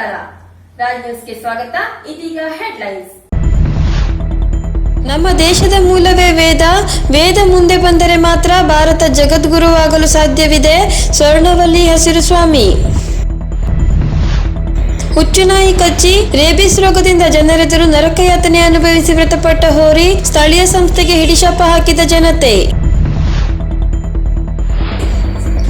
ರಾಜ್ ನ್ಯೂಸ್ಗೆ ಸ್ವಾಗತ. ಇದೀಗ ಹೆಡ್ಲೈನ್ಸ್. ನಮ್ಮ ದೇಶದ ಮೂಲವೇ ವೇದ. ವೇದ ಮುಂದೆ ಬಂದರೆ ಮಾತ್ರ ಭಾರತ ಜಗದ್ಗುರುವಾಗಲು ಸಾಧ್ಯವಿದೆ. ಸ್ವರ್ಣವಲ್ಲಿ ಹಸಿರು ಸ್ವಾಮಿ. ಹುಚ್ಚುನಾಯಿ ಕಚ್ಚಿ, ರೇಬಿಸ್ ರೋಗದಿಂದ ಜನರೆದುರು ನರಕಯಾತನೆ ಅನುಭವಿಸಿ ಮೃತಪಟ್ಟ ಹೋರಿ ಸ್ಥಳೀಯ ಸಂಸ್ಥೆಗೆ ಹಿಡಿಶಾಪ ಹಾಕಿದ ಜನತೆ.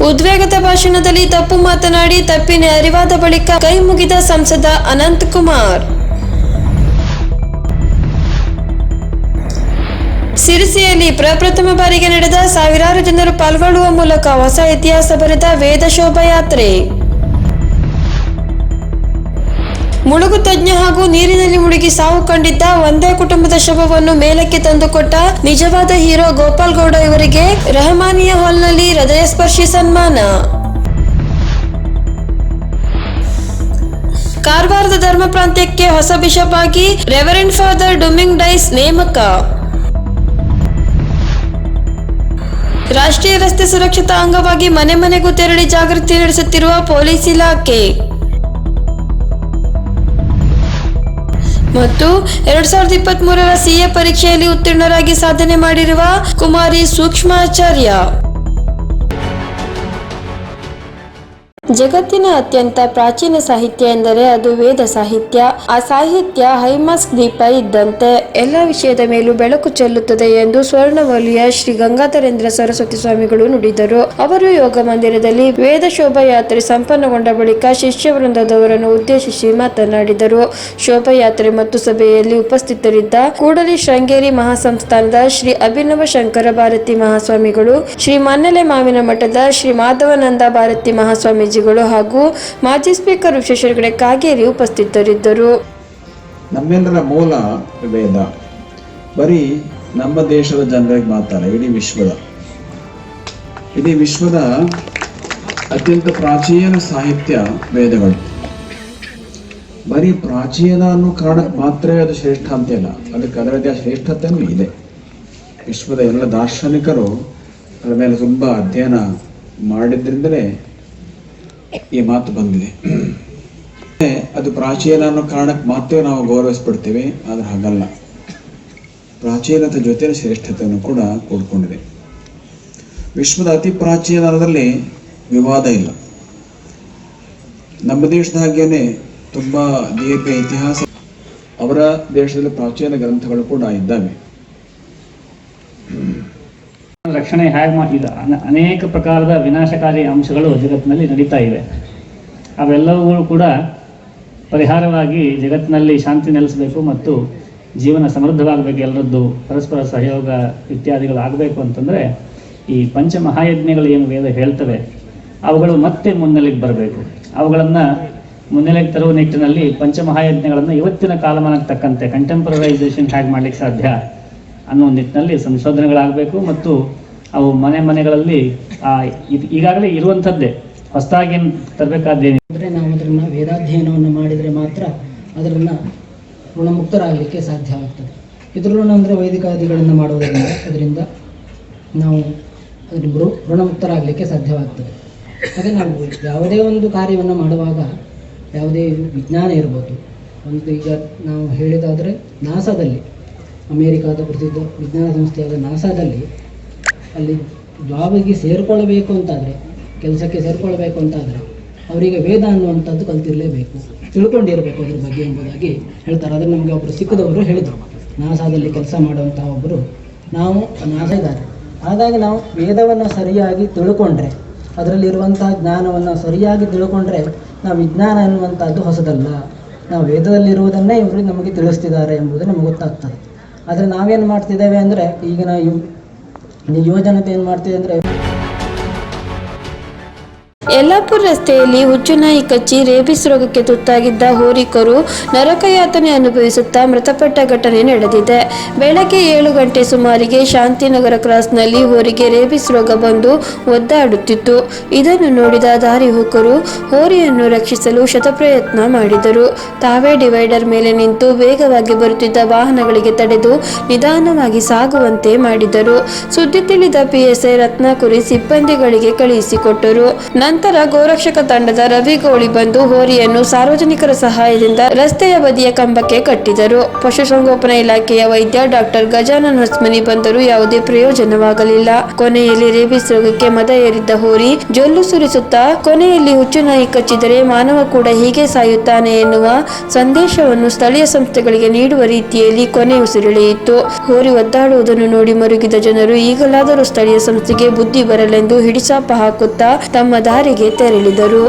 ಉದ್ವೇಗದ ಭಾಷಣದಲ್ಲಿ ತಪ್ಪು ಮಾತನಾಡಿ ತಪ್ಪಿನ ಅರಿವಾದ ಬಳಿಕ ಕೈ ಮುಗಿದ ಸಂಸದ ಅನಂತ್ ಕುಮಾರ್. ಸಿರಿಸಿಯಲ್ಲಿ ಪ್ರಪ್ರಥಮ ಬಾರಿಗೆ ನಡೆದ ಸಾವಿರಾರು ಜನರು ಪಾಲ್ಗೊಳ್ಳುವ ಮೂಲಕ ಹೊಸ ಇತಿಹಾಸ ಬರೆದ ವೇದ ಶೋಭಾಯಾತ್ರೆ ಮುಳುಗು ತಜ್ಞ ಹಾಗೂ ನೀರಿನಲ್ಲಿ ಮುಳುಗಿ ಸಾವು ಕಂಡಿದ್ದ ಒಂದೇ ಕುಟುಂಬದ ಶವವನ್ನು ಮೇಲಕ್ಕೆ ತಂದುಕೊಟ್ಟ ನಿಜವಾದ ಹೀರೋ ಗೋಪಾಲ್ ಗೌಡ ಇವರಿಗೆ ರೆಹಮಾನಿಯ ಹಾಲ್ನಲ್ಲಿ ಹೃದಯಸ್ಪರ್ಶಿ ಸನ್ಮಾನ. ಕಾರವಾರದ ಧರ್ಮ ಪ್ರಾಂತ್ಯಕ್ಕೆ ಹೊಸ ಬಿಷಪ್ ಆಗಿ ರೆವರೆಂಡ್ ಫಾದರ್ ಡುಮಿಂಗ್ ಡೈಸ್ ನೇಮಕ. ರಾಷ್ಟ್ರೀಯ ರಸ್ತೆ ಸುರಕ್ಷತಾ ಅಂಗವಾಗಿ ಮನೆ ಮನೆಗೂ ತೆರಳಿ ಜಾಗೃತಿ ನಡೆಸುತ್ತಿರುವ ಪೊಲೀಸ್ ಇಲಾಖೆ. ಮತ್ತು ಎರಡ್ ಸಾವಿರದ ಇಪ್ಪತ್ತ್ ಮೂರರ ಸಿಎ ಪರೀಕ್ಷೆಯಲ್ಲಿ ಉತ್ತೀರ್ಣರಾಗಿ ಸಾಧನೆ ಮಾಡಿರುವ ಕುಮಾರಿ ಸೂಕ್ಷ್ಮಾಚಾರ್ಯ. ಜಗತ್ತಿನ ಅತ್ಯಂತ ಪ್ರಾಚೀನ ಸಾಹಿತ್ಯ ಎಂದರೆ ಅದು ವೇದ ಸಾಹಿತ್ಯ. ಆ ಸಾಹಿತ್ಯ ಹೈಮಾಸ್ಕ್ ದೀಪ ಇದ್ದಂತೆ ಎಲ್ಲ ವಿಷಯದ ಮೇಲೂ ಬೆಳಕು ಚೆಲ್ಲುತ್ತದೆ ಎಂದು ಸ್ವರ್ಣವಲಿಯ ಶ್ರೀ ಗಂಗಾಧರೇಂದ್ರ ಸರಸ್ವತಿ ಸ್ವಾಮಿಗಳು ನುಡಿದರು. ಅವರು ಯೋಗ ಮಂದಿರದಲ್ಲಿ ವೇದ ಶೋಭಾಯಾತ್ರೆ ಸಂಪನ್ನಗೊಂಡ ಬಳಿಕ ಶಿಷ್ಯ ವೃಂದದವರನ್ನು ಉದ್ದೇಶಿಸಿ ಮಾತನಾಡಿದರು. ಶೋಭಾಯಾತ್ರೆ ಮತ್ತು ಸಭೆಯಲ್ಲಿ ಉಪಸ್ಥಿತರಿದ್ದ ಕೂಡಲಿ ಶೃಂಗೇರಿ ಮಹಾಸಂಸ್ಥಾನದ ಶ್ರೀ ಅಭಿನವ ಶಂಕರ ಭಾರತಿ ಮಹಾಸ್ವಾಮಿಗಳು, ಶ್ರೀ ಮನ್ನಲೆ ಮಾವಿನ ಮಠದ ಶ್ರೀ ಮಾಧವನಂದ ಭಾರತಿ ಮಹಾಸ್ವಾಮೀಜಿಗಳು ಹಾಗೂ ಮಾಜಿ ಸ್ಪೀಕರ್ ವಿಶ್ವೇಶ್ವರ ಕಾಗೇರಿ ಉಪಸ್ಥಿತರಿದ್ದರು. ನಮ್ಮೆಲ್ಲರ ಮೂಲ ವೇದ. ಬರೀ ನಮ್ಮ ದೇಶದ ಜನರಿಗೆ ಮಾತ್ರ ಇಡೀ ವಿಶ್ವದ. ಇಡೀ ವಿಶ್ವದ ಅತ್ಯಂತ ಪ್ರಾಚೀನ ಸಾಹಿತ್ಯ ವೇದಗಳು. ಬರೀ ಪ್ರಾಚೀನ ಅನ್ನೋ ಕಾರಣ ಮಾತ್ರ ಅದು ಶ್ರೇಷ್ಠ ಅಂತ ಇಲ್ಲ ಅದಕ್ಕೆ ಅದರದೇ ಶ್ರೇಷ್ಠತೆಯೂ ಇದೆ. ವಿಶ್ವದ ಎಲ್ಲ ದಾರ್ಶನಿಕರು ಅದರ ಮೇಲೆ ತುಂಬ ಅಧ್ಯಯನ ಮಾಡಿದ್ರಿಂದಲೇ ಈ ಮಾತು ಬಂದಿದೆ. ಅದು ಪ್ರಾಚೀನ ಅನ್ನೋ ಕಾರಣಕ್ಕೆ ಮಾತ್ರ ನಾವು ಗೌರವಿಸ್ಬಿಡ್ತೇವೆ, ಆದ್ರೆ ಹಾಗಲ್ಲ. ಪ್ರಾಚೀನತೆ ಜೊತೆ ಶ್ರೇಷ್ಠತೆಯನ್ನು ಕೂಡ ಕೂಡ್ಕೊಂಡಿದೆ. ವಿಶ್ವದ ಅತಿ ಪ್ರಾಚೀನದಲ್ಲಿ ವಿವಾದ ಇಲ್ಲ. ನಮ್ಮ ದೇಶದ ಹಾಗೇನೆ ತುಂಬಾ ದೀರ್ಘ ಇತಿಹಾಸ, ಅವರ ದೇಶದಲ್ಲಿ ಪ್ರಾಚೀನ ಗ್ರಂಥಗಳು ಕೂಡ ಇದ್ದಾವೆ. ರಕ್ಷಣೆ ಹೇಗೆ ಮಾಡಿದ? ಅನೇಕ ಪ್ರಕಾರದ ವಿನಾಶಕಾರಿ ಅಂಶಗಳು ಜಗತ್ತಿನಲ್ಲಿ ನಡೀತಾ ಇವೆ. ಅವೆಲ್ಲವುಗಳು ಕೂಡ ಪರಿಹಾರವಾಗಿ ಜಗತ್ತಿನಲ್ಲಿ ಶಾಂತಿ ನೆಲೆಸಬೇಕು ಮತ್ತು ಜೀವನ ಸಮೃದ್ಧವಾಗಬೇಕು, ಎಲ್ಲರದ್ದು ಪರಸ್ಪರ ಸಹಯೋಗ ಇತ್ಯಾದಿಗಳು ಆಗಬೇಕು ಅಂತಂದರೆ ಈ ಪಂಚ ಮಹಾಯಜ್ಞಗಳು ಏನು ವೇದ ಹೇಳ್ತವೆ, ಅವುಗಳು ಮತ್ತೆ ಮುನ್ನೆಲೆಗೆ ಬರಬೇಕು. ಅವುಗಳನ್ನು ಮುನ್ನೆಲೆಗೆ ತರುವ ನಿಟ್ಟಿನಲ್ಲಿ ಪಂಚಮಹಾಯಜ್ಞಗಳನ್ನು ಇವತ್ತಿನ ಕಾಲಮಾನಕ್ಕೆ ತಕ್ಕಂತೆ ಕಂಟೆಂಪರರೈಸೇಷನ್ ಹೇಗೆ ಮಾಡ್ಲಿಕ್ಕೆ ಸಾಧ್ಯ ಅನ್ನೋ ನಿಟ್ಟಿನಲ್ಲಿ ಸಂಶೋಧನೆಗಳಾಗಬೇಕು ಮತ್ತು ಅವು ಮನೆ ಮನೆಗಳಲ್ಲಿ ಈಗಾಗಲೇ ಇರುವಂಥದ್ದೇ. ಹೊಸದಾಗಿ ಏನು ತರಬೇಕಾದ್ದೇನು ಅಂದರೆ ನಾವು ಅದನ್ನು ವೇದಾಧ್ಯಯನವನ್ನು ಮಾಡಿದರೆ ಮಾತ್ರ ಅದನ್ನು ಋಣಮುಕ್ತರಾಗಲಿಕ್ಕೆ ಸಾಧ್ಯವಾಗ್ತದೆ ಇದ್ರ ಋಣ ಅಂದರೆ ವೈದಿಕಾದಿಗಳನ್ನು ಮಾಡುವುದರಿಂದ ಅದರಿಂದ ನಾವು ಅದರಿಂದ ಋಣಮುಕ್ತರಾಗಲಿಕ್ಕೆ ಸಾಧ್ಯವಾಗ್ತದೆ. ಹಾಗೆ ನಾವು ಯಾವುದೇ ಒಂದು ಕಾರ್ಯವನ್ನು ಮಾಡುವಾಗ ಯಾವುದೇ ವಿಜ್ಞಾನ ಇರ್ಬೋದು. ಒಂದು ಈಗ ನಾವು ಹೇಳಿದಾದರೆ ನಾಸಾದಲ್ಲಿ, ಅಮೇರಿಕಾದ ಪ್ರಸಿದ್ಧ ವಿಜ್ಞಾನ ಸಂಸ್ಥೆಯಾದ ನಾಸಾದಲ್ಲಿ ಅಲ್ಲಿ ಜಾಬಿಗೆ ಸೇರಿಕೊಳ್ಳಬೇಕು ಅಂತಾದರೆ, ಕೆಲಸಕ್ಕೆ ಸೇರಿಕೊಳ್ಬೇಕು ಅಂತಾದರೆ ಅವರಿಗೆ ವೇದ ಅನ್ನುವಂಥದ್ದು ಕಲ್ತಿರಲೇಬೇಕು. ತಿಳ್ಕೊಂಡಿರಬೇಕು ಅದ್ರ ಬಗ್ಗೆ ಎಂಬುದಾಗಿ ಹೇಳ್ತಾರೆ. ಅದನ್ನು ನಮಗೆ ಒಬ್ಬರು ಸಿಕ್ಕದವರು ಹೇಳಿದರು. ನಾಸಾದಲ್ಲಿ ಕೆಲಸ ಮಾಡುವಂತಹ ಒಬ್ಬರು ನಾವು ನಾಸ ಆದಾಗ ನಾವು ವೇದವನ್ನು ಸರಿಯಾಗಿ ತಿಳ್ಕೊಂಡ್ರೆ, ಅದರಲ್ಲಿರುವಂತಹ ಜ್ಞಾನವನ್ನು ಸರಿಯಾಗಿ ತಿಳ್ಕೊಂಡ್ರೆ ನಾವು ವಿಜ್ಞಾನ ಅನ್ನುವಂಥದ್ದು ಹೊಸದಲ್ಲ. ನಾವು ವೇದದಲ್ಲಿರುವುದನ್ನೇ ಇವರು ನಮಗೆ ತಿಳಿಸ್ತಿದ್ದಾರೆ ಎಂಬುದು ನಮಗೆ ಗೊತ್ತಾಗ್ತದೆ. ಆದರೆ ನಾವೇನು ಮಾಡ್ತಿದ್ದೇವೆ ಅಂದರೆ ಈಗಿನ ಯು ಯುವಜನತೆ ಏನು ಮಾಡ್ತೀವಿ ಅಂದರೆ ಯಲ್ಲಾಪುರ ರಸ್ತೆಯಲ್ಲಿ ಹುಚ್ಚುನಾಯಿ ಕಚ್ಚಿ ರೇಬಿಸ್ ರೋಗಕ್ಕೆ ತುತ್ತಾಗಿದ್ದ ಹೋರಿಕರು ನರಕಯಾತನೆ ಅನುಭವಿಸುತ್ತಾ ಮೃತಪಟ್ಟ ಘಟನೆ ನಡೆದಿದೆ. ಬೆಳಗ್ಗೆ ಏಳು ಗಂಟೆ ಸುಮಾರಿಗೆ ಶಾಂತಿನಗರ ಕ್ರಾಸ್ನಲ್ಲಿ ಹೋರಿಗೆ ರೇಬಿಸ್ ರೋಗ ಬಂದು ಒದ್ದಾಡುತ್ತಿತ್ತು. ಇದನ್ನು ನೋಡಿದ ದಾರಿ ಹೋಕರು ಹೋರಿಯನ್ನು ರಕ್ಷಿಸಲು ಶತಪ್ರಯತ್ನ ಮಾಡಿದರು. ತಾವೇ ಡಿವೈಡರ್ ಮೇಲೆ ನಿಂತು ವೇಗವಾಗಿ ಬರುತ್ತಿದ್ದ ವಾಹನಗಳಿಗೆ ತಡೆದು ನಿಧಾನವಾಗಿ ಸಾಗುವಂತೆ ಮಾಡಿದರು. ಸುದ್ದಿ ತಿಳಿದ ಪಿಎಸ್ಐ ರತ್ನಾಕುರಿ ಸಿಬ್ಬಂದಿಗಳಿಗೆ ಕಳುಹಿಸಿಕೊಟ್ಟರು. ನಂತರ ನಂತರ ಗೋರಕ್ಷಕ ತಂಡದ ರವಿ ಗೋಳಿ ಬಂದು ಹೋರಿಯನ್ನು ಸಾರ್ವಜನಿಕರ ಸಹಾಯದಿಂದ ರಸ್ತೆಯ ಬದಿಯ ಕಂಬಕ್ಕೆ ಕಟ್ಟಿದರು. ಪಶುಸಂಗೋಪನಾ ಇಲಾಖೆಯ ವೈದ್ಯ ಡಾಕ್ಟರ್ ಗಜಾನನ್ ಹಸ್ಮನಿ ಬಂದರೂ ಯಾವುದೇ ಪ್ರಯೋಜನವಾಗಲಿಲ್ಲ. ಕೊನೆಯಲ್ಲಿ ರೇಬಿಸ್ ರೋಗಕ್ಕೆ ಮದ ಏರಿದ್ದ ಹೋರಿ ಜೊಲ್ಲು ಸುರಿಸುತ್ತಾ ಕೊನೆಯಲ್ಲಿ ಹುಚ್ಚುನಾಯಿ ಕಚ್ಚಿದರೆ ಮಾನವ ಕೂಡ ಹೀಗೆ ಸಾಯುತ್ತಾನೆ ಎನ್ನುವ ಸಂದೇಶವನ್ನು ಸ್ಥಳೀಯ ಸಂಸ್ಥೆಗಳಿಗೆ ನೀಡುವ ರೀತಿಯಲ್ಲಿ ಕೊನೆ ಉಸಿರೆಳೆಯಿತು. ಹೋರಿ ಒದ್ದಾಡುವುದನ್ನು ನೋಡಿ ಮರುಗಿದ ಜನರು ಈಗಲಾದರೂ ಸ್ಥಳೀಯ ಸಂಸ್ಥೆಗೆ ಬುದ್ಧಿ ಬರಲೆಂದು ಹಿಡಿಸಾಪ ಹಾಕುತ್ತಾ ತಮ್ಮ ದಾರಿಗೆ ತೆರಳಿದರು.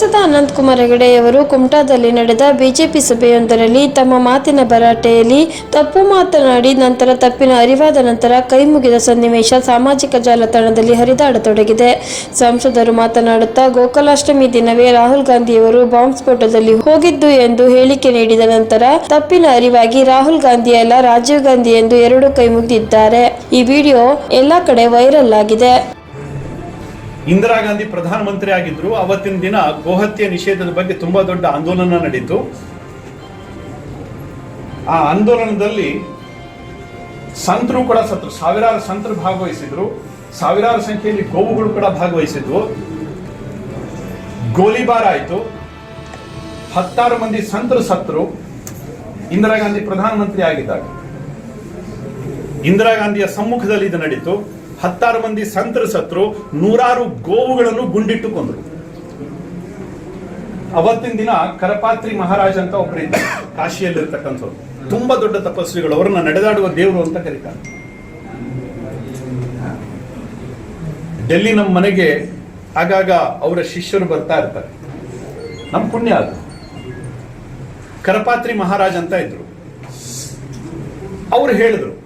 ಸಂಸದ ಅನಂತಕುಮಾರ್ ಹೆಗಡೆಯವರು ಕುಮಟಾದಲ್ಲಿ ನಡೆದ ಬಿಜೆಪಿ ಸಭೆಯೊಂದರಲ್ಲಿ ತಮ್ಮ ಮಾತಿನ ಭರಾಟೆಯಲ್ಲಿ ತಪ್ಪು ಮಾತನಾಡಿ ನಂತರ ತಪ್ಪಿನ ಅರಿವಾದ ನಂತರ ಕೈಮುಗಿದ ಸನ್ನಿವೇಶ ಸಾಮಾಜಿಕ ಜಾಲತಾಣದಲ್ಲಿ ಹರಿದಾಡತೊಡಗಿದೆ. ಸಂಸದರು ಮಾತನಾಡುತ್ತಾ, ಗೋಕುಲಾಷ್ಟಮಿ ದಿನವೇ ರಾಹುಲ್ ಗಾಂಧಿಯವರು ಬಾಂಬ್ ಸ್ಫೋಟದಲ್ಲಿ ಹೋಗಿದ್ದು ಎಂದು ಹೇಳಿಕೆ ನೀಡಿದ ನಂತರ ತಪ್ಪಿನ ಅರಿವಾಗಿ ರಾಹುಲ್ ಗಾಂಧಿ ಅಲ್ಲ ರಾಜೀವ್ ಗಾಂಧಿ ಎಂದು ಎರಡು ಕೈ ಮುಗಿದಿದ್ದಾರೆ. ಈ ವಿಡಿಯೋ ಎಲ್ಲಾ ಕಡೆ ವೈರಲ್ ಆಗಿದೆ. ಇಂದಿರಾ ಗಾಂಧಿ ಪ್ರಧಾನಮಂತ್ರಿ ಆಗಿದ್ರು. ಅವತ್ತಿನ ದಿನ ಗೋಹತ್ಯೆ ನಿಷೇಧದ ಬಗ್ಗೆ ತುಂಬಾ ದೊಡ್ಡ ಆಂದೋಲನ ನಡೀತು ಆ ಆಂದೋಲನದಲ್ಲಿ ಸಂತರು ಕೂಡ ಸತ್ರು ಸಾವಿರಾರು ಸಂತರು ಭಾಗವಹಿಸಿದ್ರು. ಸಾವಿರಾರು ಸಂಖ್ಯೆಯಲ್ಲಿ ಗೋವುಗಳು ಕೂಡ ಭಾಗವಹಿಸಿದ್ವು. ಗೋಲಿಬಾರ್ ಆಯಿತು. ಹತ್ತಾರು ಮಂದಿ ಸಂತರು ಸತ್ರು ಇಂದಿರಾ ಗಾಂಧಿ ಪ್ರಧಾನಮಂತ್ರಿ ಆಗಿದ್ದಾಗ. ಇಂದಿರಾ ಗಾಂಧಿಯ ಸಮ್ಮುಖದಲ್ಲಿ ಇದು ನಡೀತು. ಹತ್ತಾರು ಮಂದಿ ಸಂತರು ಸತ್ರು ನೂರಾರು ಗೋವುಗಳನ್ನು ಗುಂಡಿಟ್ಟುಕೊಂಡರು. ಅವತ್ತಿನ ದಿನ ಕರಪಾತ್ರಿ ಮಹಾರಾಜ ಅಂತ ಒಬ್ಬರು ಇದ್ದ, ಕಾಶಿಯಲ್ಲಿರ್ತಕ್ಕಂಥವ್ರು. ತುಂಬಾ ದೊಡ್ಡ ತಪಸ್ವಿಗಳು, ಅವರನ್ನ ನಡೆದಾಡುವ ದೇವರು ಅಂತ ಕರೀತಾರೆ. ಡೆಲ್ಲಿ ನಮ್ಮ ಮನೆಗೆ ಆಗಾಗ ಅವರ ಶಿಷ್ಯರು ಬರ್ತಾ ಇರ್ತಾರೆ. ನಮ್ಮ ಪುಣ್ಯ ಅದು. ಕರಪಾತ್ರಿ ಮಹಾರಾಜ್ ಅಂತ ಇದ್ರು. ಅವ್ರು ಹೇಳಿದ್ರು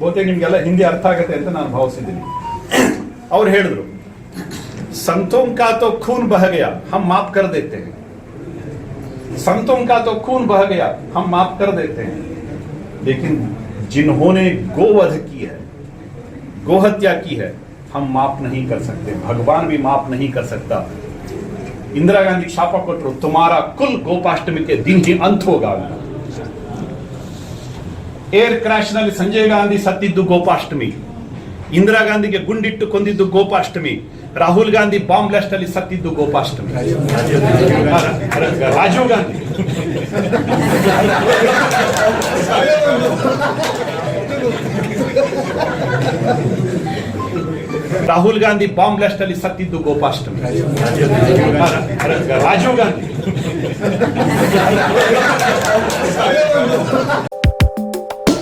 ಬಹುತೇಕ ನಿಮ್ಗೆಲ್ಲ ಹಿಂದಿ ಅರ್ಥ ಆಗತ್ತೆ ಅಂತ ನಾನು ಭಾವಿಸಿದ್ದೀನಿ ಅವ್ರು ಹೇಳಿದ್ರು संतों का तो खून बह गया हम माफ कर देते हैं संतों का तो खून बह गया हम माफ कर देते हैं लेकिन जिन्होंने गोवध की है गोहत्या की है हम माफ नहीं कर सकते भगवान भी माफ नहीं कर सकता इंदिरा गांधी शापा कोटरू तुम्हारा कुल गोपाष्टमी के दिन ही अंत होगा ಏರ್ ಕ್ರಾಶ್ನಲ್ಲಿ ಸಂಜಯ್ ಗಾಂಧಿ ಸತ್ತಿದ್ದು ಗೋಪಾಷ್ಟಮಿ ಇಂದಿರಾ ಗಾಂಧಿಗೆ ಗುಂಡಿಟ್ಟು ಕೊಂದಿದ್ದು ಗೋಪಾಷ್ಟಮಿ ರಾಹುಲ್ ಗಾಂಧಿ ಬಾಂಬ್ ಬ್ಲಾಸ್ಟ್ ಅಲ್ಲಿ ಸತ್ತಿದ್ದು ಗೋಪಾಷ್ಟಮಿ ರಾಜೀವ್ ಗಾಂಧಿ ರಾಹುಲ್ ಗಾಂಧಿ ಬಾಂಬ್ ಬ್ಲಾಸ್ಟ್ ಅಲ್ಲಿ ಸತ್ತಿದ್ದು ಗೋಪಾಷ್ಟಮಿ ರಾಜೀವ್ ಗಾಂಧಿ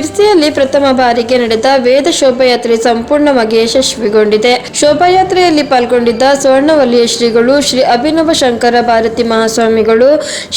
ಸಿರ್ಸಿಯಲ್ಲಿ ಪ್ರಥಮ ಬಾರಿಗೆ ನಡೆದ ವೇದ ಶೋಭಾಯಾತ್ರೆ ಸಂಪೂರ್ಣವಾಗಿ ಯಶಸ್ವಿಗೊಂಡಿದೆ. ಶೋಭಾಯಾತ್ರೆಯಲ್ಲಿ ಪಾಲ್ಗೊಂಡಿದ್ದ ಸ್ವರ್ಣವಲ್ಲಿಯ ಶ್ರೀಗಳು ಶ್ರೀ ಅಭಿನವ ಶಂಕರ ಭಾರತಿ ಮಹಾಸ್ವಾಮಿಗಳು,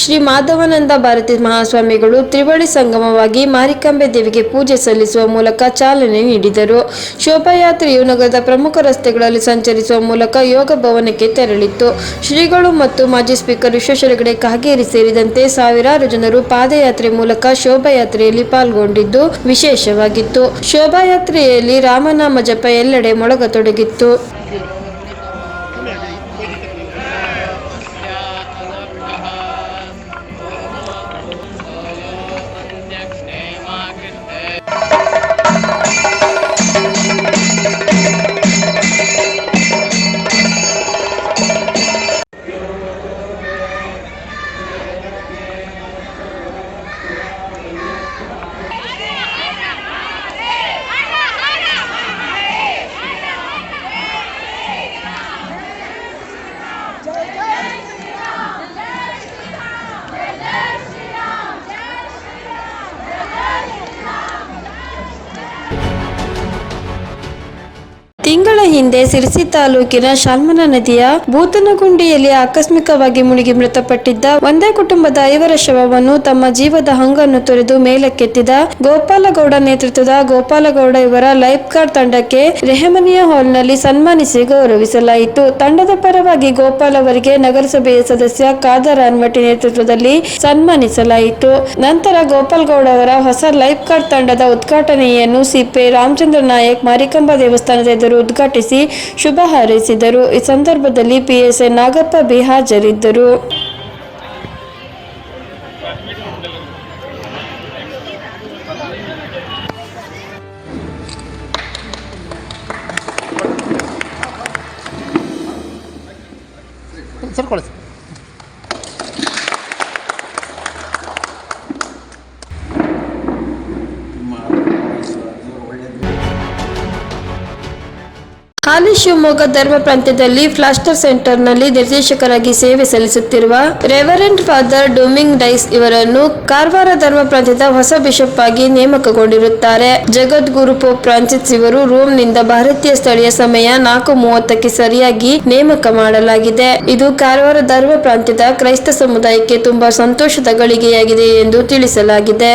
ಶ್ರೀ ಮಾಧವಾನಂದ ಭಾರತಿ ಮಹಾಸ್ವಾಮಿಗಳು ತ್ರಿವಳಿ ಸಂಗಮವಾಗಿ ಮಾರಿಕಾಂಬೆ ದೇವಿಗೆ ಪೂಜೆ ಸಲ್ಲಿಸುವ ಮೂಲಕ ಚಾಲನೆ ನೀಡಿದರು. ಶೋಭಾಯಾತ್ರೆಯು ನಗರದ ಪ್ರಮುಖ ರಸ್ತೆಗಳಲ್ಲಿ ಸಂಚರಿಸುವ ಮೂಲಕ ಯೋಗ ಭವನಕ್ಕೆ ತೆರಳಿತ್ತು. ಶ್ರೀಗಳು ಮತ್ತು ಮಾಜಿ ಸ್ಪೀಕರ್ ವಿಶ್ವೇಶ್ವರಗಡೆ ಕಾಗೇರಿ ಸೇರಿದಂತೆ ಸಾವಿರಾರು ಜನರು ಪಾದಯಾತ್ರೆ ಮೂಲಕ ಶೋಭಾಯಾತ್ರೆಯಲ್ಲಿ ಪಾಲ್ಗೊಂಡಿದ್ದು ವಿಶೇಷವಾಗಿತ್ತು. ಶೋಭಾಯಾತ್ರೆಯಲ್ಲಿ ರಾಮನಾಮ ಜಪ ಎಲ್ಲೆಡೆ ಮೊಳಗತೊಡಗಿತ್ತು. ಹಿಂದೆ ಸಿರ್ಸಿ ತಾಲೂಕಿನ ಶಾಲ್ಮನ ನದಿಯ ಭೂತನಗುಂಡಿಯಲ್ಲಿ ಆಕಸ್ಮಿಕವಾಗಿ ಮುಳುಗಿ ಮೃತಪಟ್ಟಿದ್ದ ಒಂದೇ ಕುಟುಂಬದ ಐವರ ಶವವನ್ನು ತಮ್ಮ ಜೀವದ ಹಂಗನ್ನು ತೊರೆದು ಮೇಲಕ್ಕೆತ್ತಿದ ಗೋಪಾಲಗೌಡ ನೇತೃತ್ವದ ಗೋಪಾಲಗೌಡ ಇವರ ಲೈಫ್ ಗಾರ್ಡ್ ತಂಡಕ್ಕೆ ರೆಹಮನಿಯ ಹಾಲ್ನಲ್ಲಿ ಸನ್ಮಾನಿಸಿ ಗೌರವಿಸಲಾಯಿತು. ತಂಡದ ಪರವಾಗಿ ಗೋಪಾಲ್ ಅವರಿಗೆ ನಗರಸಭೆಯ ಸದಸ್ಯ ಖಾದರ್ ಅನ್ವಟಿ ನೇತೃತ್ವದಲ್ಲಿ ಸನ್ಮಾನಿಸಲಾಯಿತು. ನಂತರ ಗೋಪಾಲ್ ಗೌಡ ಅವರ ಹೊಸ ಲೈಫ್ ಗಾರ್ಡ್ ತಂಡದ ಉದ್ಘಾಟನೆಯನ್ನು ಸಿಪೆ ರಾಮಚಂದ್ರ ನಾಯಕ್ ಮಾರಿಕಂಬ ದೇವಸ್ಥಾನದ ಎದುರು ಉದ್ಘಾಟಿಸಿ ಶುಭ ಹಾರೈಸಿದರು. ಈ ಸಂದರ್ಭದಲ್ಲಿ ಪಿಎಸ್ಐ ನಾಗಪ್ಪ ಬಿ ಹಾಜರಿದ್ದರು ಹಾಲಿ ಶಿವಮೊಗ್ಗ ಧರ್ಮ ಪ್ರಾಂತ್ಯದಲ್ಲಿ ಫ್ಲಾಸ್ಟರ್ ಸೆಂಟರ್ನಲ್ಲಿ ನಿರ್ದೇಶಕರಾಗಿ ಸೇವೆ ಸಲ್ಲಿಸುತ್ತಿರುವ ರೆವರೆಂಟ್ ಫಾದರ್ ಡೊಮಿಂಗ್ ಡೈಸ್ ಇವರನ್ನು ಕಾರವಾರ ಧರ್ಮ ಪ್ರಾಂತ್ಯದ ಹೊಸ ಬಿಷಪ್ ಆಗಿ ನೇಮಕಗೊಂಡಿರುತ್ತಾರೆ. ಜಗದ್ಗುರು ಪೋಪ್ ಫ್ರಾನ್ಸಿಸ್ ಇವರು ರೋಮ್ನಿಂದ ಭಾರತೀಯ ಸ್ಥಳೀಯ ಸಮಯ ನಾಲ್ಕು ಮೂವತ್ತಕ್ಕೆ ಸರಿಯಾಗಿ ನೇಮಕ ಮಾಡಲಾಗಿದೆ. ಇದು ಕಾರವಾರ ಧರ್ಮ ಪ್ರಾಂತ್ಯದ ಕ್ರೈಸ್ತ ಸಮುದಾಯಕ್ಕೆ ತುಂಬಾ ಸಂತೋಷದ ಗಳಿಗೆಯಾಗಿದೆ ಎಂದು ತಿಳಿಸಲಾಗಿದೆ.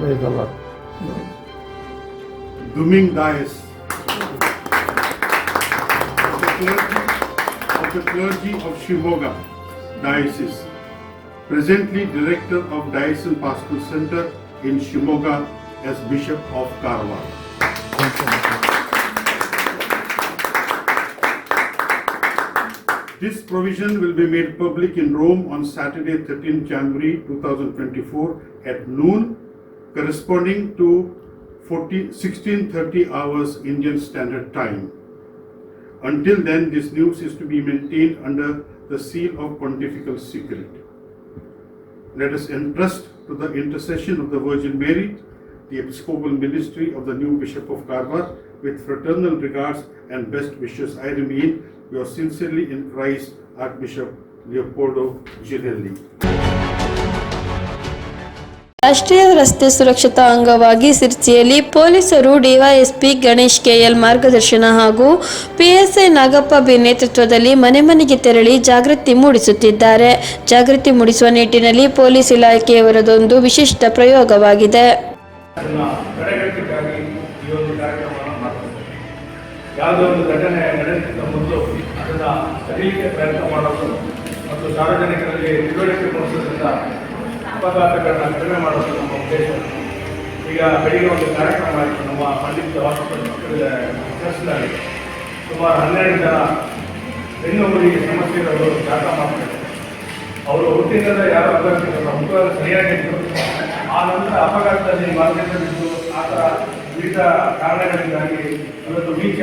Praise the Pope Duming Dias of the clergy of Shimoga Diocese, presently Director of Diocesan Pastoral Center in Shimoga as Bishop of Karwar. This provision will be made public in Rome on Saturday, 13 January 2024 at noon, corresponding to 14 1630 hours Indian Standard Time. Until then, this news is to be maintained under the seal of pontifical secret. Let us entrust to the intercession of the Virgin Mary the episcopal ministry of the new Bishop of Karwar with fraternal regards and best wishes. I remain your sincerely in Christ Archbishop Leopoldo Girelli. ರಾಷ್ಟ್ರೀಯ ರಸ್ತೆ ಸುರಕ್ಷತಾ ಅಂಗವಾಗಿ ಸಿರ್ಚಿಯಲ್ಲಿ ಪೊಲೀಸರು DYSP Ganesh KL ಮಾರ್ಗದರ್ಶನ ಹಾಗೂ PSI Nagappa B ನೇತೃತ್ವದಲ್ಲಿ ಮನೆ ಮನೆಗೆ ತೆರಳಿ ಜಾಗೃತಿ ಮೂಡಿಸುತ್ತಿದ್ದಾರೆ. ಜಾಗೃತಿ ಮೂಡಿಸುವ ನಿಟ್ಟಿನಲ್ಲಿ ಪೊಲೀಸ್ ಇಲಾಖೆಯವರದೊಂದು ವಿಶಿಷ್ಟ ಪ್ರಯೋಗವಾಗಿದೆ. ಅದನ್ನ ತಡೆಯಲಿಕ್ಕೆ ಪ್ರಯತ್ನ ಮಾಡೋದು ಮತ್ತು ಸಾರ್ವಜನಿಕರಲ್ಲಿ ತಿಳುವಳಿಕೆ ಮೂಡಿಸೋದ್ರಿಂದ ಅಪಘಾತಗಳನ್ನ ಕಡಿಮೆ ಮಾಡೋದು ನಮ್ಮ ಉದ್ದೇಶ. ಈಗ ಬೆಳಿಗ್ಗೆ ಒಂದು ಕಾರ್ಯಕ್ರಮ ಆಯಿತು, ನಮ್ಮ ಪಂಡಿತ್ ಚರ್ಚ್ನಲ್ಲಿ ಸುಮಾರು ಹನ್ನೆರಡು ಜನ ಮಗುವಿಗೆ ಸಮಸ್ಯೆಗಳು ಜಾಗ ಮಾಡ್ತಾರೆ. ಅವರು ಹುಟ್ಟಿನಿಂದ ಯಾರು ಅಭ್ಯರ್ಥಿಗಳು ಹುಟ್ಟುವಾಗ ಸರಿಯಾಗಿತ್ತು ಆ ನಂತರ ಅಪಘಾತದಲ್ಲಿ ಮಾರ್ಗದಲ್ಲಿದ್ದು, ಆ ಥರ ವಿವಿಧ ಕಾರಣಗಳಿಂದಾಗಿ ಇವತ್ತು ವೀಲ್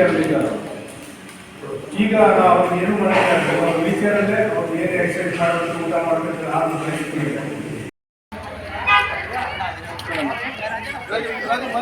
ಈಗ ನಾವು ಏನು ಮಾಡಬೇಕು ಅವ್ರು ವೀಲ್ ಚೇರಲ್ಲೇ ಅವ್ರು ಏನೇ ಎಕ್ಸರ್ಸೈಸ್ ಮಾಡಬೇಕು ಊಟ ಮಾಡಬೇಕು, ಆ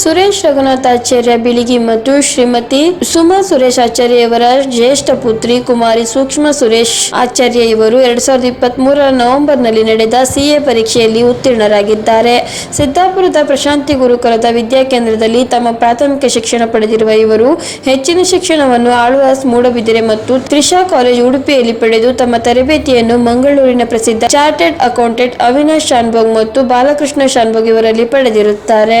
ಸುರೇಶ್ ರಘುನಾಥಾಚಾರ್ಯ ಬಿಳಿಗಿ ಮತ್ತು ಶ್ರೀಮತಿ ಸುಮಾ ಸುರೇಶ್ ಆಚಾರ್ಯವರ ಜ್ಯೇಷ್ಠ ಪುತ್ರಿ ಕುಮಾರಿ ಸೂಕ್ಷ್ಮ ಸುರೇಶ್ ಆಚಾರ್ಯ ಇವರು ಎರಡ್ ಸಾವಿರದ ಇಪ್ಪತ್ತ್ ಮೂರರ ನವೆಂಬರ್ನಲ್ಲಿ ನಡೆದ ಸಿಎ ಪರೀಕ್ಷೆಯಲ್ಲಿ ಉತ್ತೀರ್ಣರಾಗಿದ್ದಾರೆ. ಸಿದ್ದಾಪುರದ ಪ್ರಶಾಂತಿ ಗುರುಕುಲದ ವಿದ್ಯಾಕೇಂದ್ರದಲ್ಲಿ ತಮ್ಮ ಪ್ರಾಥಮಿಕ ಶಿಕ್ಷಣ ಪಡೆದಿರುವ ಇವರು ಹೆಚ್ಚಿನ ಶಿಕ್ಷಣವನ್ನು ಆಳ್ವಾಸ್ ಮೂಡಬಿದಿರೆ ಮತ್ತು ತ್ರಿಷಾ ಕಾಲೇಜ್ ಉಡುಪಿಯಲ್ಲಿ ಪಡೆದು ತಮ್ಮ ತರಬೇತಿಯನ್ನು ಮಂಗಳೂರಿನ ಪ್ರಸಿದ್ಧ ಚಾರ್ಟೆಡ್ ಅಕೌಂಟೆಂಟ್ ಅವಿನಾಶ್ ಶಾನ್ಭೋಗ್ ಮತ್ತು ಬಾಲಕೃಷ್ಣ ಶಾನ್ಭೋಗ್ ಇವರಲ್ಲಿ ಪಡೆದಿರುತ್ತಾರೆ.